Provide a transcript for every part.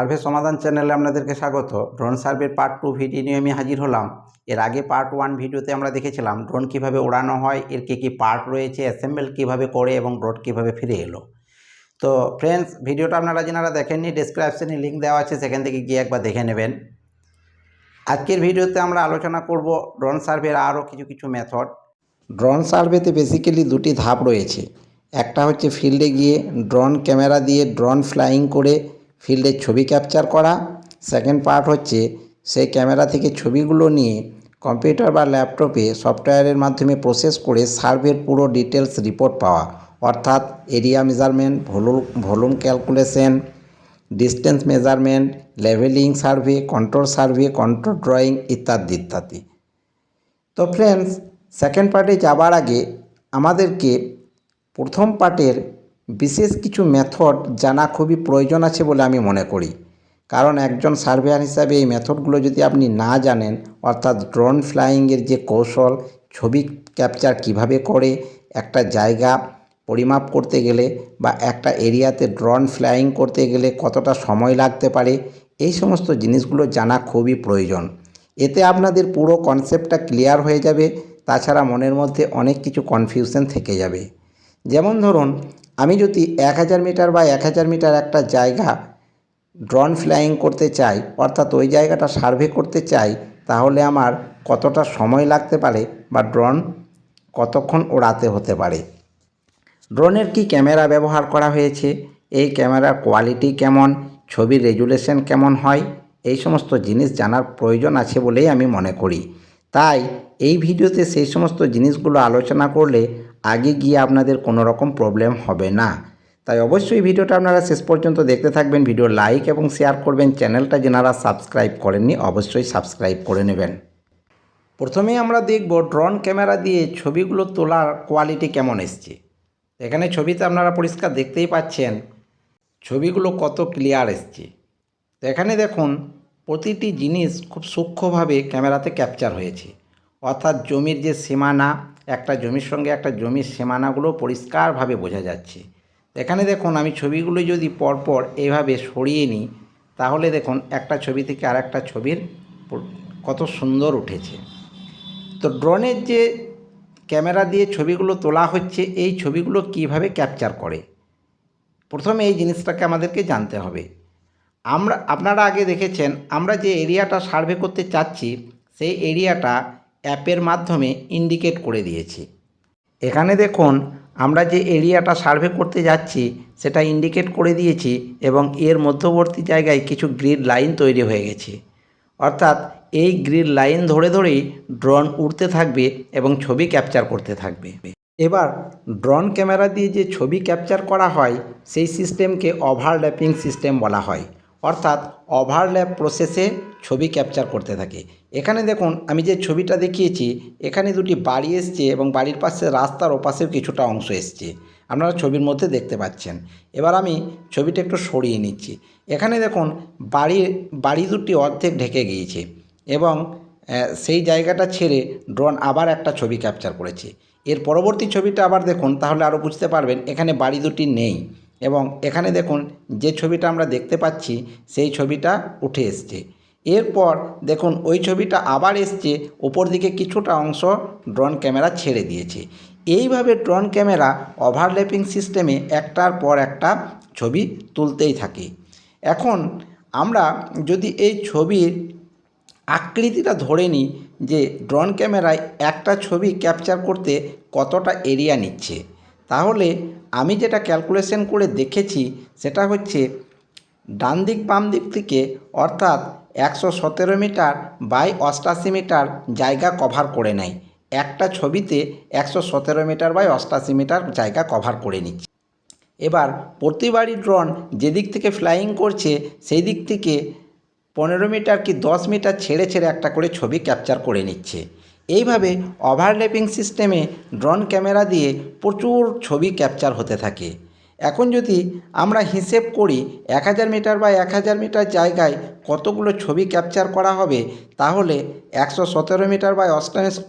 Survey সমাধান চ্যানেলে আপনাদেরকে স্বাগত। ড্রোন সার্ভের পার্ট টু ভিডিও নিয়ে আমি হাজির হলাম। এর আগে পার্ট ওয়ান ভিডিওতে আমরা দেখেছিলাম ড্রোন কীভাবে ওড়ানো হয়, এর কী কী পার্ট রয়েছে, অ্যাসেম্বল কীভাবে করে এবং ড্রোন কীভাবে ফিরে এলো। তো ফ্রেন্ডস, ভিডিওটা আপনারা যারা দেখেননি ডিসক্রিপশনে লিঙ্ক দেওয়া আছে, সেখান থেকে গিয়ে একবার দেখে নেবেন। আজকের ভিডিওতে আমরা আলোচনা করব ড্রোন সার্ভের আরও কিছু কিছু মেথড ড্রোন সার্ভেতে বেসিক্যালি দুটি ধাপ রয়েছে। একটা হচ্ছে ফিল্ডে গিয়ে ড্রোন ক্যামেরা দিয়ে ড্রোন ফ্লাইং করে ফিল্ডের ছবি ক্যাপচার করা। সেকেন্ড পার্ট হচ্ছে সেই ক্যামেরা থেকে ছবিগুলো নিয়ে কম্পিউটার বা ল্যাপটপে সফটওয়্যারের মাধ্যমে প্রসেস করে সার্ভের পুরো ডিটেলস রিপোর্ট পাওয়া। অর্থাৎ area measurement, volume volume calculation, distance measurement, levelling survey, control survey, control drawing ইত্যাদি ইত্যাদি। তো ফ্রেন্ডস, সেকেন্ড পার্টে যাবার আগে আমাদেরকে প্রথম পার্টের বিশেষ কিছু মেথড জানা খুবই প্রয়োজন আছে বলে আমি মনে করি। কারণ একজন সার্ভেয়ার হিসাবে এই মেথডগুলো যদি আপনি না জানেন, অর্থাৎ ড্রোন ফ্লাইংয়ের যে কৌশল, ছবি ক্যাপচার কীভাবে করে, একটা জায়গা পরিমাপ করতে গেলে বা একটা এরিয়াতে ড্রোন ফ্লাইং করতে গেলে কতটা সময় লাগতে পারে, এই সমস্ত জিনিসগুলো জানা খুবই প্রয়োজন। এতে আপনাদের পুরো কনসেপ্টটা ক্লিয়ার হয়ে যাবে, তাছাড়া মনের মধ্যে অনেক কিছু কনফিউশন থেকে যাবে। যেমন ধরুন আমি যদি এক হাজার মিটার বা এক হাজার মিটার একটা জায়গা ড্রোন ফ্লাইং করতে চাই, অর্থাৎ ওই জায়গাটা সার্ভে করতে চাই, তাহলে আমার কতটা সময় লাগতে পারে বা ড্রোন কতক্ষণ ওড়াতে হতে পারে? ড্রোনের কি ক্যামেরা ব্যবহার করা হয়েছে? এই ক্যামেরার কোয়ালিটি কেমন? ছবির রেজুলেশন কেমন হয়? এই সমস্ত জিনিস জানার প্রয়োজন আছে বলেই আমি মনে করি। তাই এই ভিডিওতে সেই সমস্ত জিনিসগুলো আলোচনা করলে আগে গিয়ে আপনাদের কোনো রকম প্রবলেম হবে না। তাই অবশ্যই ভিডিওটা আপনারা শেষ পর্যন্ত দেখতে থাকবেন ভিডিও লাইক এবং শেয়ার করবেন। চ্যানেলটা যেনারা সাবস্ক্রাইব করেননি, অবশ্যই সাবস্ক্রাইব করে নেবেন। প্রথমেই আমরা দেখব ড্রোন ক্যামেরা দিয়ে ছবিগুলো তোলার কোয়ালিটি কেমন এসছে। এখানে ছবিতে আপনারা পরিষ্কার দেখতেই পাচ্ছেন, ছবিগুলো কত ক্লিয়ার এসছে। তো এখানে দেখুন, প্রতিটি জিনিস খুব সূক্ষ্মভাবে ক্যামেরাতে ক্যাপচার হয়েছে। অর্থাৎ জমির যে সীমানা একটা জমির সঙ্গে একটা জমির সীমানাগুলো পরিষ্কারভাবে বোঝা যাচ্ছে। এখানে দেখুন, আমি ছবিগুলো যদি পরপর এইভাবে সরিয়ে নিই, তাহলে দেখুন, একটা ছবি থেকে আর একটা ছবির কত সুন্দর উঠেছে। তো ড্রোনের যে ক্যামেরা দিয়ে ছবিগুলো তোলা হচ্ছে, এই ছবিগুলো কীভাবে ক্যাপচার করে? প্রথমে এই জিনিসটাকে আমাদেরকে জানতে হবে। আমরা আপনারা আগে দেখেছেন, আমরা যে এরিয়াটা সার্ভে করতে চাচ্ছি, সেই এরিয়াটা অ্যাপের মাধ্যমে ইন্ডিকেট করে দিয়েছি। এখানে দেখুন, আমরা যে এরিয়াটা সার্ভে করতে যাচ্ছি, সেটা ইন্ডিকেট করে দিয়েছি এবং এর মধ্যবর্তী জায়গায় কিছু গ্রিড লাইন তৈরি হয়ে গেছে। অর্থাৎ এই গ্রিড লাইন ধরে ধরেই ড্রোন উড়তে থাকবে এবং ছবি ক্যাপচার করতে থাকবে। এবার, ড্রোন ক্যামেরা দিয়ে যে ছবি ক্যাপচার করা হয়, সেই সিস্টেমকে ওভারল্যাপিং সিস্টেম বলা হয়। অর্থাৎ ওভারল্যাপ প্রসেসে ছবি ক্যাপচার করতে থাকে। এখানে দেখুন, আমি যে ছবিটা দেখিয়েছি, এখানে দুটি বাড়ি এসছে এবং বাড়ির পাশে রাস্তার ওপাশেও কিছুটা অংশ এসছে। আপনারা ছবির মধ্যে দেখতে পাচ্ছেন। এবার আমি ছবিটা একটু সরিয়ে নিচ্ছি। এখানে দেখুন বাড়ি বাড়ি দুটি অর্ধেক ঢেকে গিয়েছে এবং সেই জায়গাটা ছেড়ে ড্রোন আবার একটা ছবি ক্যাপচার করেছে। এর পরবর্তী ছবিটা আবার দেখুন, তাহলে আরও বুঝতে পারবেন, এখানে বাড়ি দুটি নেই। এবং এখানে দেখুন যে ছবিটা আমরা দেখতে পাচ্ছি, সেই ছবিটা উঠে এসছে। এরপর দেখুন ওই ছবিটা আবার এসছে ওপর দিকে কিছুটা অংশ ড্রোন ক্যামেরা ছেড়ে দিয়েছে। এইভাবে ড্রোন ক্যামেরা ওভারল্যাপিং সিস্টেমে একটার পর একটা ছবি তুলতেই থাকে। এখন আমরা যদি এই ছবির আকৃতিটা ধরে নিই যে ড্রোন ক্যামেরায় একটা ছবি ক্যাপচার করতে কতটা এরিয়া নিচ্ছে তাহলে আমি যেটা ক্যালকুলেশন করে দেখেছি সেটা হচ্ছে ডান দিক বাম দিক থেকে অর্থাৎ একশো সতেরো মিটার বাই অষ্টাশি মিটার জায়গা কভার করে নেয়। একটা ছবিতে একশো সতেরো মিটার বাই অষ্টাশি মিটার জায়গা কভার করে নিচ্ছে। এবার প্রতিবারই ড্রোন যেদিক থেকে ফ্লাইং করছে সেই দিক থেকে পনেরো মিটার কি দশ মিটার ছেড়ে ছেড়ে একটা করে ছবি ক্যাপচার করে নিচ্ছে। এইভাবে ওভারল্যাপিং সিস্টেমে ড্রোন ক্যামেরা দিয়ে প্রচুর ছবি ক্যাপচার হতে থাকে। এখন যদি আমরা হিসেব করি এক হাজার মিটার বা এক হাজার মিটার জায়গায় কতগুলো ছবি ক্যাপচার করা হবে, তাহলে একশো সতেরো মিটার বা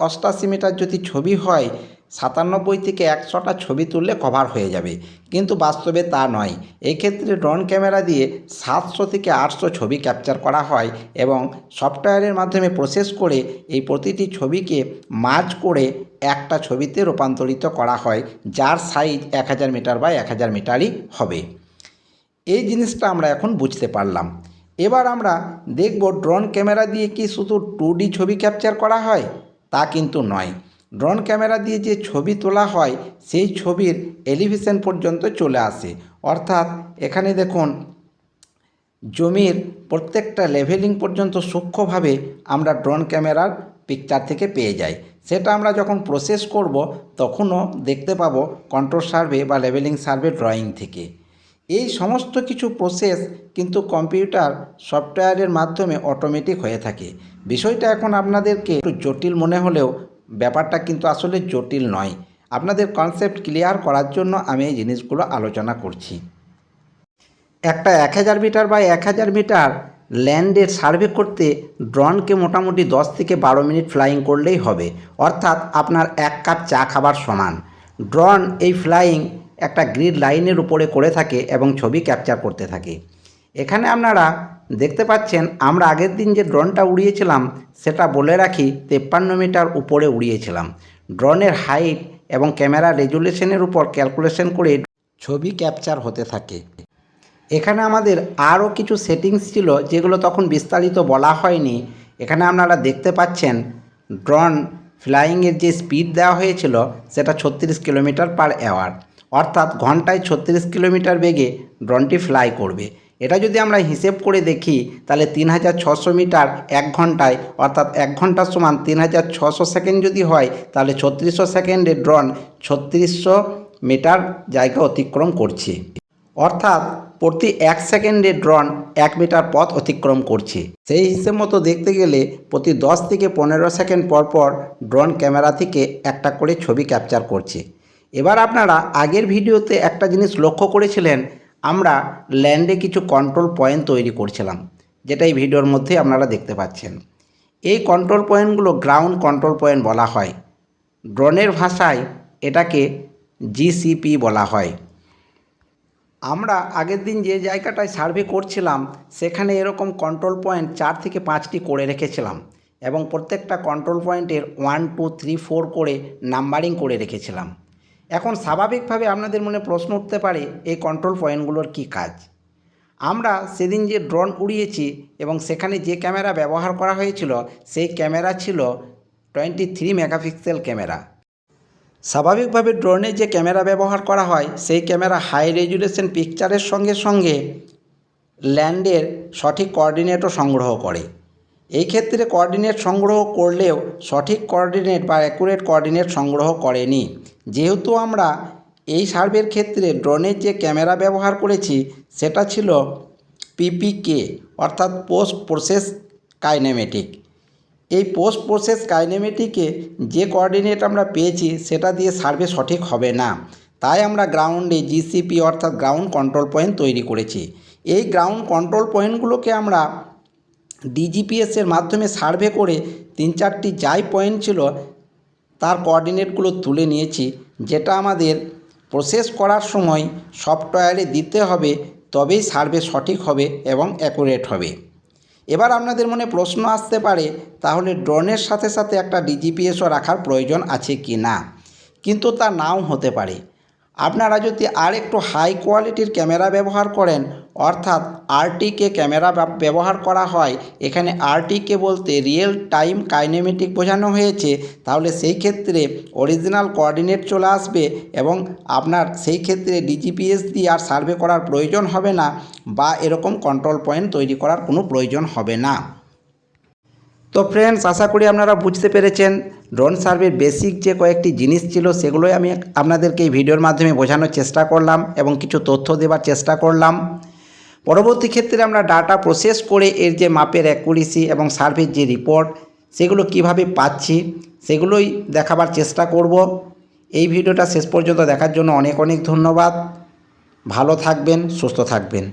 অষ্টাশি মিটার যদি ছবি হয় সাতানব্বই থেকে একশোটা ছবি তুললে কভার হয়ে যাবে। কিন্তু বাস্তবে তা নয়। এক্ষেত্রে ড্রোন ক্যামেরা দিয়ে সাতশো থেকে আটশো ছবি ক্যাপচার করা হয় এবং সফটওয়্যারের মাধ্যমে প্রসেস করে এই প্রতিটি ছবিকে মার্জ করে একটা ছবিতে রূপান্তরিত করা হয়, যার সাইজ এক হাজার মিটার বা এক হাজার মিটারই হবে। এই জিনিসটা আমরা এখন বুঝতে পারলাম। এবার আমরা দেখব ড্রোন ক্যামেরা দিয়ে কি শুধু টু ছবি ক্যাপচার করা হয়? তা কিন্তু নয়। ড্রোন ক্যামেরা দিয়ে যে ছবি তোলা হয়, সেই ছবির এলিভেশন পর্যন্ত চলে আসে। অর্থাৎ এখানে দেখুন, জমির প্রত্যেকটা লেভেলিং পর্যন্ত সূক্ষ্মভাবে আমরা ড্রোন ক্যামেরার পিকচার থেকে পেয়ে যাই। সেটা আমরা যখন প্রসেস করব, তখনও দেখতে পাবো কন্ট্রোল সার্ভে বা লেভেলিং সার্ভে ড্রয়িং থেকে। এই সমস্ত কিছু প্রসেস কিন্তু কম্পিউটার সফটওয়্যারের মাধ্যমে অটোমেটিক হয়ে থাকে। বিষয়টা এখন আপনাদেরকে একটু জটিল মনে হলেও ব্যাপারটা কিন্তু আসলে জটিল নয়। আপনাদের কনসেপ্ট ক্লিয়ার করার জন্য আমি এই জিনিসগুলো আলোচনা করছি। একটা এক হাজার মিটার বা এক হাজার মিটার ল্যান্ডের সার্ভে করতে ড্রোনকে মোটামুটি দশ থেকে বারো মিনিট ফ্লাইং করলেই হবে। অর্থাৎ আপনার এক কাপ চা খাবার সমান। ড্রোন এই ফ্লাইং একটা গ্রিড লাইনের উপরে করে থাকে এবং ছবি ক্যাপচার করতে থাকে। এখানে আপনারা দেখতে পাচ্ছেন, আমরা আগের দিন যে ড্রোনটা উড়িয়েছিলাম, সেটা বলে রাখি তেপ্পান্ন মিটার উপরে উড়িয়েছিলাম। ড্রোনের হাইট এবং ক্যামেরা রেজুলেশনের উপর ক্যালকুলেশন করে ছবি ক্যাপচার হতে থাকে। এখানে আমাদের আরও কিছু সেটিংস ছিল, যেগুলো তখন বিস্তারিত বলা হয়নি। এখানে আপনারা দেখতে পাচ্ছেন, ড্রোন ফ্লাইংয়ের যে স্পিড দেওয়া হয়েছিল, সেটা ছত্রিশ কিলোমিটার পার আওয়ার। অর্থাৎ ঘন্টায় ছত্রিশ কিলোমিটার বেগে ড্রোনটি ফ্লাই করবে। এটা যদি আমরা হিসেব করে দেখি, তাহলে তিন হাজার ছশো মিটার এক ঘন্টায়, অর্থাৎ এক ঘণ্টার সমান তিন হাজার ছশো সেকেন্ড যদি হয়, তাহলে ছত্রিশশো সেকেন্ডে ড্রোন ছত্রিশশো মিটার জায়গা অতিক্রম করছে। অর্থাৎ প্রতি এক সেকেন্ডে ড্রোন এক মিটার পথ অতিক্রম করছে। সেই হিসেব মতো দেখতে গেলে প্রতি দশ থেকে পনেরো সেকেন্ড পর পর ড্রোন ক্যামেরা থেকে একটা করে ছবি ক্যাপচার করছে। এবার আপনারা আগের ভিডিওতে একটা জিনিস লক্ষ্য করেছিলেন আমরা ল্যান্ডে কিছু কন্ট্রোল পয়েন্ট তৈরি করছিলাম, যেটা এই ভিডিওর মধ্যে আপনারা দেখতে পাচ্ছেন। এই কন্ট্রোল পয়েন্টগুলো গ্রাউন্ড কন্ট্রোল পয়েন্ট বলা হয়। ড্রোনের ভাষায় এটাকে জিসিপি বলা হয়। আমরা আগের দিন যে জায়গাটায় সার্ভে করছিলাম, সেখানে এরকম কন্ট্রোল পয়েন্ট চার থেকে পাঁচটি করে রেখেছিলাম এবং প্রত্যেকটা কন্ট্রোল পয়েন্টের ওয়ান টু থ্রি ফোর করে নাম্বারিং করে রেখেছিলাম। এখন স্বাভাবিকভাবে আপনাদের মনে প্রশ্ন উঠতে পারে, এই কন্ট্রোল পয়েন্টগুলোর কী কাজ? আমরা সেদিন যে ড্রোন উড়িয়েছি এবং সেখানে যে ক্যামেরা ব্যবহার করা হয়েছিল, সেই ক্যামেরা ছিল টোয়েন্টি থ্রি মেগাপিক্সেল ক্যামেরা স্বাভাবিকভাবে ড্রোনে যে ক্যামেরা ব্যবহার করা হয়, সেই ক্যামেরা হাই রেজুলেশন পিকচারের সঙ্গে সঙ্গে ল্যান্ডের সঠিক কোঅর্ডিনেটও সংগ্রহ করে। এই ক্ষেত্রে কোঅর্ডিনেট সংগ্রহ করলেও সঠিক কোঅর্ডিনেট বা অ্যাকুরেট কোঅর্ডিনেট সংগ্রহ করেনি। যেহেতু আমরা এই সার্ভের ক্ষেত্রে ড্রোনের যে ক্যামেরা ব্যবহার করেছি, সেটা ছিল পিপিকে অর্থাৎ পোস্ট প্রসেস কাইনেমেটিক এই পোস্ট প্রসেস কাইনেমেটিকে যে কোঅর্ডিনেট আমরা পেয়েছি, সেটা দিয়ে সার্ভে সঠিক হবে না। তাই আমরা গ্রাউন্ডে জিসিপি অর্থাৎ গ্রাউন্ড কন্ট্রোল পয়েন্ট তৈরি করেছি। এই গ্রাউন্ড কন্ট্রোল পয়েন্টগুলোকে আমরা ডিজিপিএসের মাধ্যমে সার্ভে করে তিন চারটি যাই পয়েন্ট ছিল, তার কোঅর্ডিনেটগুলো তুলে নিয়েছি, যেটা আমাদের প্রসেস করার সময় সফটওয়্যারে দিতে হবে, তবেই সার্ভে সঠিক হবে এবং অ্যাকুরেট হবে। এবার আপনাদের মনে প্রশ্ন আসতে পারে, তাহলে ড্রোনের সাথে সাথে একটা ডিজিপিএসও রাখার প্রয়োজন আছে কি না? কিন্তু তা নাও হতে পারে। আপনারা যদি আর একটু হাই কোয়ালিটির ক্যামেরা ব্যবহার করেন, অর্থাৎ আরটিকে ক্যামেরা ব্যবহার করা হয়, এখানে আরটিকে বলতে রিয়েল টাইম কাইনেমেটিক বোঝানো হয়েছে, তাহলে সেই ক্ষেত্রে অরিজিনাল কোঅর্ডিনেট চলে আসবে এবং আপনার সেই ক্ষেত্রে ডিজিপিএস দিয়ে আর সার্ভে করার প্রয়োজন হবে না বা এরকম কন্ট্রোল পয়েন্ট তৈরি করার কোনো প্রয়োজন হবে না। তো ফ্রেন্ডস আশা করি আপনারা বুঝতে পেরেছেন। ড্রোন সার্ভের বেসিক যে কয়েকটি জিনিস ছিল সেগুলোই আমি আপনাদেরকে এই ভিডিওর মাধ্যমে বোঝানোর চেষ্টা করলাম এবং কিছু তথ্য দেওয়ার চেষ্টা করলাম। পরবর্তী ক্ষেত্রে আমরা ডাটা প্রসেস করে এর যে মাপের অ্যাকুরেসি এবং সার্ভের যে রিপোর্ট, সেগুলো কীভাবে পাচ্ছি, সেগুলোই দেখাবার চেষ্টা করব। এই ভিডিওটা শেষ পর্যন্ত দেখার জন্য অনেক অনেক ধন্যবাদ। ভালো থাকবেন, সুস্থ থাকবেন।